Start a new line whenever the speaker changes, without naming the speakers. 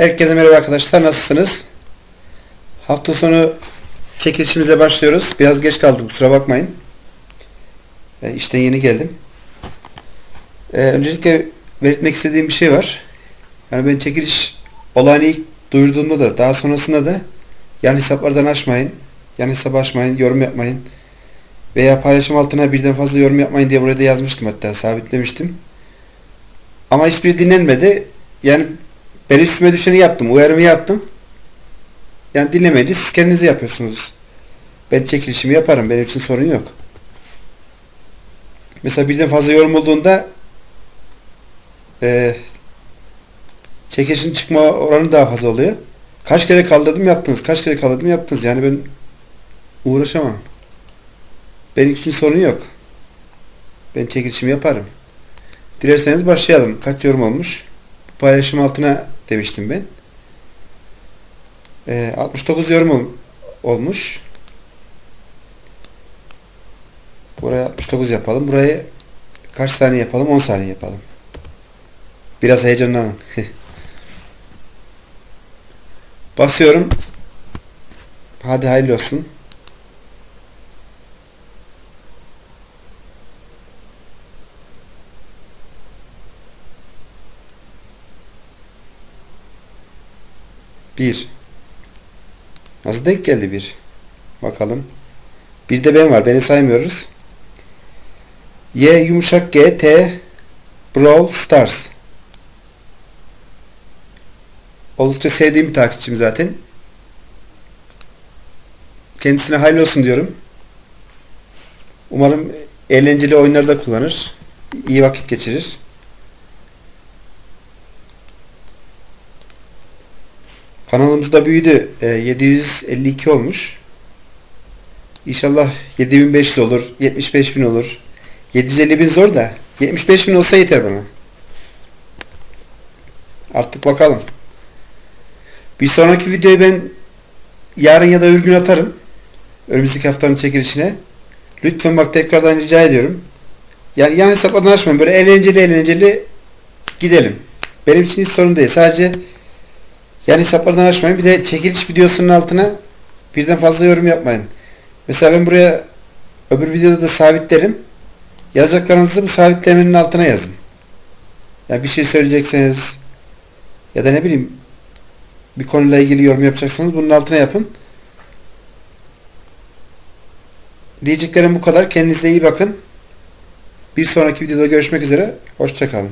Herkese merhaba arkadaşlar. Nasılsınız? Hafta sonu çekilişimize başlıyoruz. Biraz geç kaldım. Kusura bakmayın. E, işten yeni geldim. E, öncelikle belirtmek istediğim bir şey var. Yani ben çekiliş olayını ilk duyurduğumda da daha sonrasında da yan hesaplardan açmayın. Yan hesap açmayın. Yorum yapmayın. Veya paylaşım altına birden fazla yorum yapmayın diye buraya da yazmıştım hatta. Sabitlemiştim. Ama hiçbiri dinlenmedi. Yani ben üstüme düşeni yaptım. Uyarımı yaptım. Yani dinlemeyince siz kendiniz yapıyorsunuz. Ben çekilişimi yaparım. Benim için sorun yok. Mesela birden fazla yorum olduğunda eee çekilişin çıkma oranı daha fazla oluyor. Kaç kere kaldırdım yaptınız. Kaç kere kaldırdım yaptınız. Yani ben uğraşamam. Benim için sorun yok. Ben çekilişimi yaparım. Dilerseniz başlayalım. Kaç yorum olmuş? Paylaşım altına demiştim ben. Ee, 69 yorum ol- olmuş. Buraya 69 yapalım. Buraya kaç saniye yapalım? 10 saniye yapalım. Biraz heyecanlanın. Basıyorum. Hadi hayırlı olsun. Bir. Nasıl denk geldi bir? Bakalım. Bir de ben var. Beni saymıyoruz. Y yumuşak G T Brawl Stars. Oldukça sevdiğim bir takipçim zaten. Kendisine hayırlı olsun diyorum. Umarım eğlenceli oyunlarda kullanır. İyi vakit geçirir. Kanalımız da büyüdü. Ee, 752 olmuş. İnşallah 7500 olur. 75000 olur. 750 bin zor da 75 bin olsa yeter bana. Artık bakalım. Bir sonraki videoyu ben yarın ya da öbür gün atarım. Önümüzdeki haftanın çekilişine. Lütfen bak tekrardan rica ediyorum. Yani yan hesaplardan açmayın. Böyle eğlenceli eğlenceli gidelim. Benim için hiç sorun değil. Sadece yani hesaplardan açmayın. Bir de çekiliş videosunun altına birden fazla yorum yapmayın. Mesela ben buraya öbür videoda da sabitlerim. Yazacaklarınızı bu sabitlemenin altına yazın. Yani bir şey söyleyecekseniz ya da ne bileyim bir konuyla ilgili yorum yapacaksanız bunun altına yapın. Diyeceklerim bu kadar. Kendinize iyi bakın. Bir sonraki videoda görüşmek üzere. Hoşçakalın.